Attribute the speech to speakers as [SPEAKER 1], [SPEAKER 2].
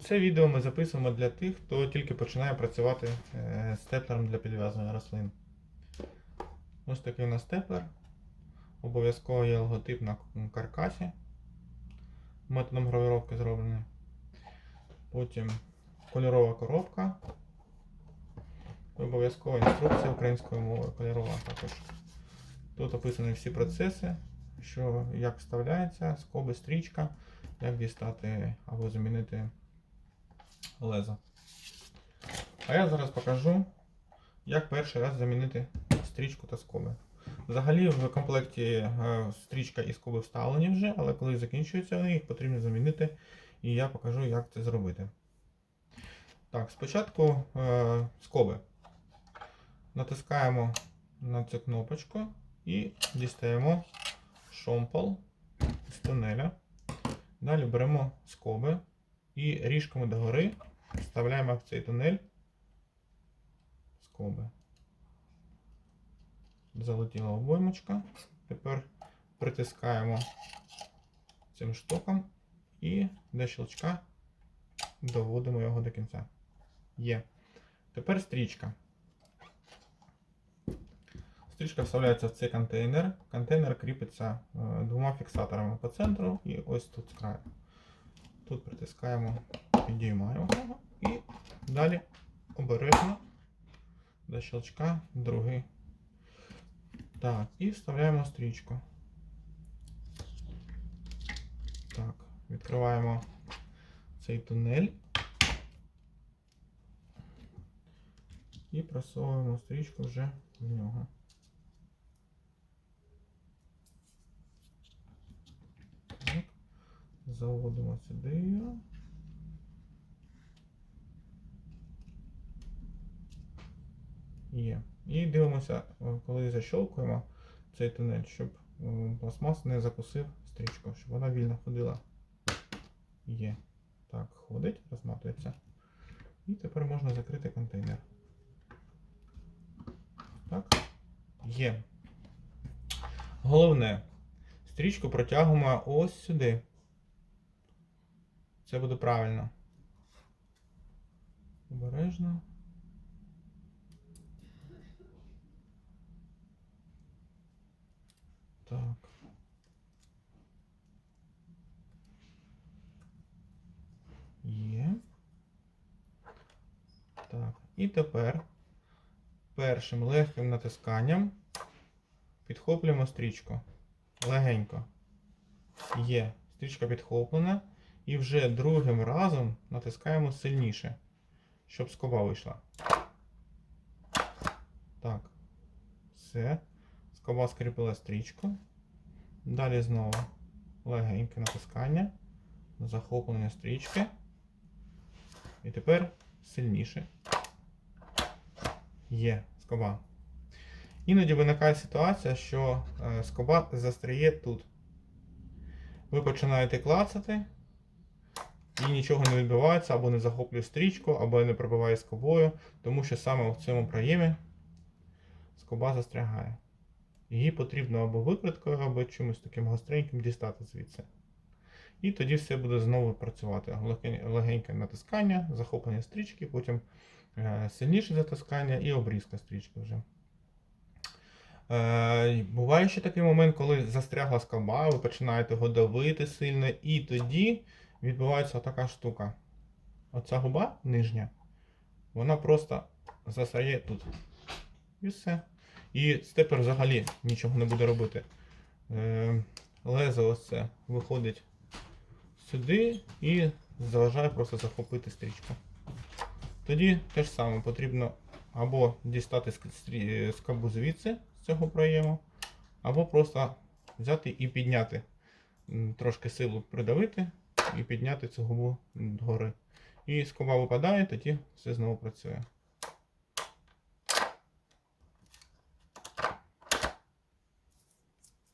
[SPEAKER 1] Це відео ми записуємо для тих, хто тільки починає працювати е, степлером для підв'язування рослин. Ось такий у нас степлер. Обов'язково є логотип на каркасі. Методом гравіровки зроблений. Потім кольорова коробка. Обов'язкова інструкція українською мовою кольорова також. Тут описані всі процеси, що як вставляється, скоби, стрічка, як дістати або замінити лезо. А я зараз покажу, як перший раз замінити стрічку та скоби. Взагалі в комплекті е, стрічка і скоби вставлені вже, але коли закінчуються вони, їх потрібно замінити. І я покажу, як це зробити. Так, спочатку е, скоби. Натискаємо на цю кнопочку і дістаємо шомпол з тунеля. Далі беремо скоби і ріжками догори вставляємо в цей тунель скоби. Залетіла обоймочка. Тепер притискаємо цим штоком і до щелчка доводимо його до кінця. Є. Тепер стрічка. Стрічка вставляється в цей контейнер. Контейнер кріпиться е, двома фіксаторами по центру і ось тут з краю. Тут притискаємо, підіймаємо його і далі обережно до щелчка другий. Так, і вставляємо стрічку. Так, відкриваємо цей тунель. І просовуємо стрічку вже в нього. Заводимо сюди. Є. І дивимося, коли защолкуємо цей тунель, щоб пластмас не закусив стрічку, щоб вона вільно ходила. Є. Так, ходить, розматується. І тепер можна закрити контейнер. Так. Є. Головне, стрічку протягуємо ось сюди. Це буде правильно. Обережно. Так. Є. Так. І тепер першим легким натисканням підхоплюємо стрічку. Легенько. Є. Стрічка підхоплена. І вже другим разом натискаємо сильніше, щоб скоба вийшла. Так. Все. Скоба скріпила стрічку. Далі знову легеньке натискання, захоплення стрічки. І тепер сильніше. Є скоба. Іноді виникає ситуація, що е, скоба застряє тут. Ви починаєте клацати, і нічого не відбувається, або не захоплює стрічку, або не пробиває скобою, тому що саме в цьому проємі скоба застрягає. Її потрібно або викриткою, або чимось таким гостреньким дістати звідси. І тоді все буде знову працювати. Легеньке натискання, захоплення стрічки, потім е, сильніше затискання і обрізка стрічки вже. Е, буває ще такий момент, коли застрягла скоба, ви починаєте його давити сильно, і тоді відбувається така штука. Оця губа нижня, вона просто застряє тут. І все. І степер взагалі нічого не буде робити. Е, лезо ось це виходить сюди і заважає просто захопити стрічку. Тоді те ж саме потрібно або дістати ск- стрі- скобу звідси з цього проєму, або просто взяти і підняти. Трошки силу придавити і підняти цю губу гори. І скоба випадає, тоді все знову працює.